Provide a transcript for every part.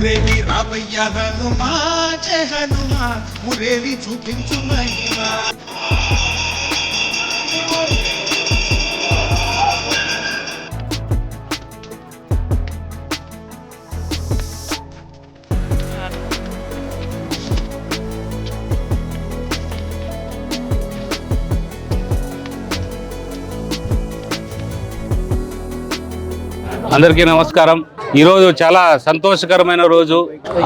మురేవి రామయ్య హనుమా జయ హనుమా మురేవి చూపించు మహిమా. అందరికీ నమస్కారం. ఈరోజు చాలా సంతోషకరమైన రోజు.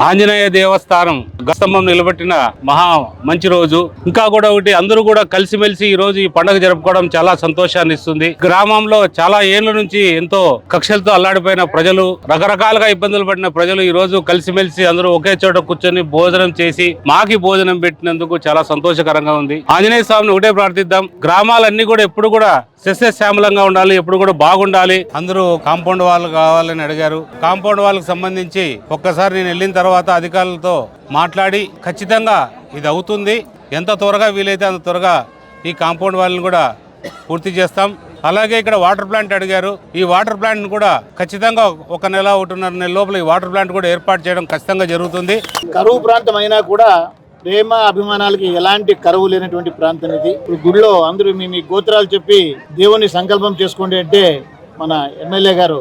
ఆంజనేయ దేవస్థానం గస్తంభం నిలబెట్టిన మహా మంచి రోజు. ఇంకా కూడా ఒకటి అందరూ కూడా కలిసిమెలిసి ఈ రోజు ఈ పండుగ జరుపుకోవడం చాలా సంతోషాన్ని ఇస్తుంది. గ్రామంలో చాలా ఏళ్ళ నుంచి ఎంతో కక్షలతో అల్లాడిపోయిన ప్రజలు రకరకాలుగా ఇబ్బందులు పడిన ప్రజలు ఈ రోజు కలిసిమెలిసి అందరూ ఒకే చోట కూర్చొని భోజనం చేసి మాకి భోజనం పెట్టినందుకు చాలా సంతోషకరంగా ఉంది. ఆంజనేయ స్వామిని ఒకటే ప్రార్థిద్దాం. గ్రామాలన్నీ కూడా ఎప్పుడు కూడా సస్యశ్యామలంగా ఉండాలి ఎప్పుడు కూడా బాగుండాలి. అందరూ కాంపౌండ్ వాళ్ళు కావాలని అడిగారు. కాంపౌండ్ వాళ్ళకి సంబంధించి ఒక్కసారి నేను వెళ్ళిన తర్వాత అధికారులతో మాట్లాడి ఖచ్చితంగా ఇది అవుతుంది. ఎంత త్వరగా వీలైతే అంత త్వరగా ఈ కాంపౌండ్ వాళ్ళని కూడా పూర్తి చేస్తాం. అలాగే ఇక్కడ వాటర్ ప్లాంట్ అడిగారు. ఈ వాటర్ ప్లాంట్ని కూడా ఖచ్చితంగా ఒక నెల ఒకటిన్నర నెల లోపల ఈ వాటర్ ప్లాంట్ కూడా ఏర్పాటు చేయడం ఖచ్చితంగా జరుగుతుంది. కరువు ప్రాంతం అయినా కూడా ప్రేమ అభిమానాలకి ఎలాంటి కరువు లేనటువంటి ప్రాంతం ఇది. ఇప్పుడు గుడిలో అందరూ మీ మీ గోత్రాలు చెప్పి దేవుని సంకల్పం చేసుకోండి అంటే మన ఎమ్మెల్యే గారు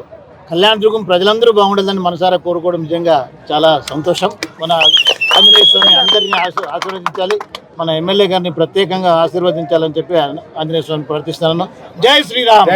కళ్యాణ దుర్గం ప్రజలందరూ బాగుండాలని మనసారా కోరుకోవడం నిజంగా చాలా సంతోషం. మన ఆంజనేయ స్వామి అందరినీ ఆశీ- ఆశీర్వదించాలి. మన ఎమ్మెల్యే గారిని ప్రత్యేకంగా ఆశీర్వదించాలని చెప్పి ఆంజనేయ స్వామి ప్రార్థిస్తున్నాను. జై శ్రీరామ్!